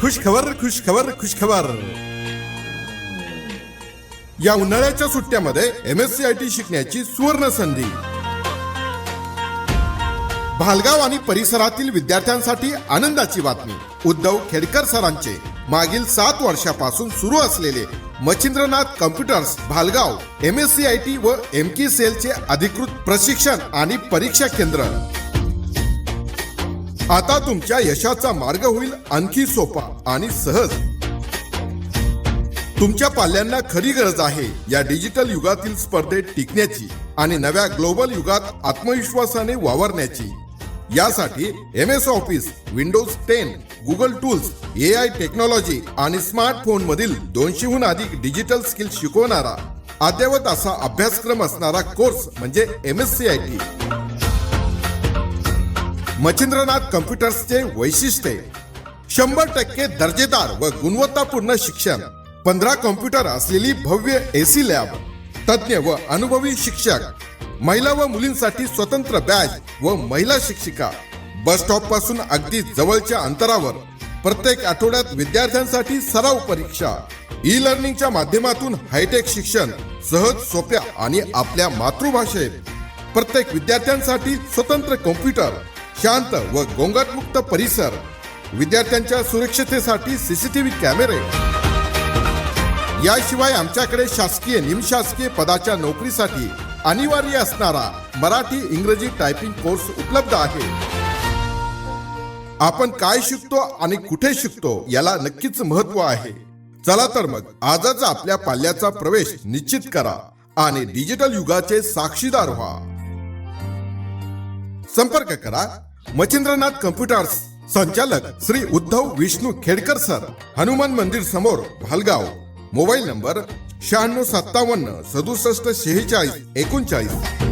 खुश खबर खुश खबर खुश खबर या उन्हाळ्याच्या सुट्ट्यामध्ये M S C I T शिकण्याची सुवर्ण संधी. भालगाव आणि परिसरातील विद्यार्थ्यांसाठी आनंदाची बातमी. उद्धव खेडकर सरांचे मागील सात वर्षापासून सुरू असलेले Machhindranath computers Bhalgaon M S C I T व एम की सेलचे अधिकृत प्रशिक्षण आणि परीक्षा केंद्र. आता तुमच्या यशाचा मार्ग होईल आणखी सोपा आणि सहज. तुमच्या पाल्यांना खरी गरज आहे या डिजिटल युगातील स्पर्धेत टिकण्याची आणि नव्या ग्लोबल युगात आत्मविश्वासाने वावरण्याची. यासाठी M S office windows ten Google tools A I technology आणि स्मार्टफोन मधील दोनशेहून अधिक डिजिटल स्किल शिकवणारा अद्ययावत असा अभ्यासक्रम असणारा कोर्स म्हणजे M S C I T Machhindranath कम्प्युटर्सचे वैशिष्ट्ये. शंभर टक्के दर्जेदार व गुणवत्तापूर्ण शिक्षण. पंधरा कॉम्प्युटर असलेली भव्य एसी लॅब. तज्ज्ञ व अनुभवी शिक्षक. महिला व मुलींसाठी स्वतंत्र बॅच व महिला शिक्षिका. बस स्टॉपपासून अगदी जवळच्या अंतरावर. प्रत्येक आठवड्यात विद्यार्थ्यांसाठी सराव परीक्षा. ई लर्निंगच्या माध्यमातून हायटेक शिक्षण सहज सोप्या आणि आपल्या मातृभाषेत. प्रत्येक विद्यार्थ्यांसाठी स्वतंत्र कॉम्प्युटर. शांत व गोंगाटमुक्त परिसर. विद्यार्थ्यांच्या सुरक्षतेसाठी सीसीटीव्ही कॅमेरे. याशिवाय आमच्याकडे शासकीय निमशासकीय पदाच्या नोकरीसाठी अनिवार्य असणारा मराठी इंग्रजी टायपिंग कोर्स उपलब्ध आहे. आपण काय शिकतो आणि कुठे शिकतो याला नक्कीच महत्त्व आहे. चला तर मग आजच आपल्या पाल्याचा प्रवेश निश्चित करा आणि डिजिटल युगाचे साक्षीदार व्हा. संपर्क करा मच्छिंद्रनाथ कम्प्युटर्स संचालक श्री उद्धव विष्णू खेडकर सर हनुमान मंदिर समोर भालगाव. मोबाईल नंबर शहाण्णव सत्तावन्न सदुसष्ट शेहेचाळीस एकोणचाळीस.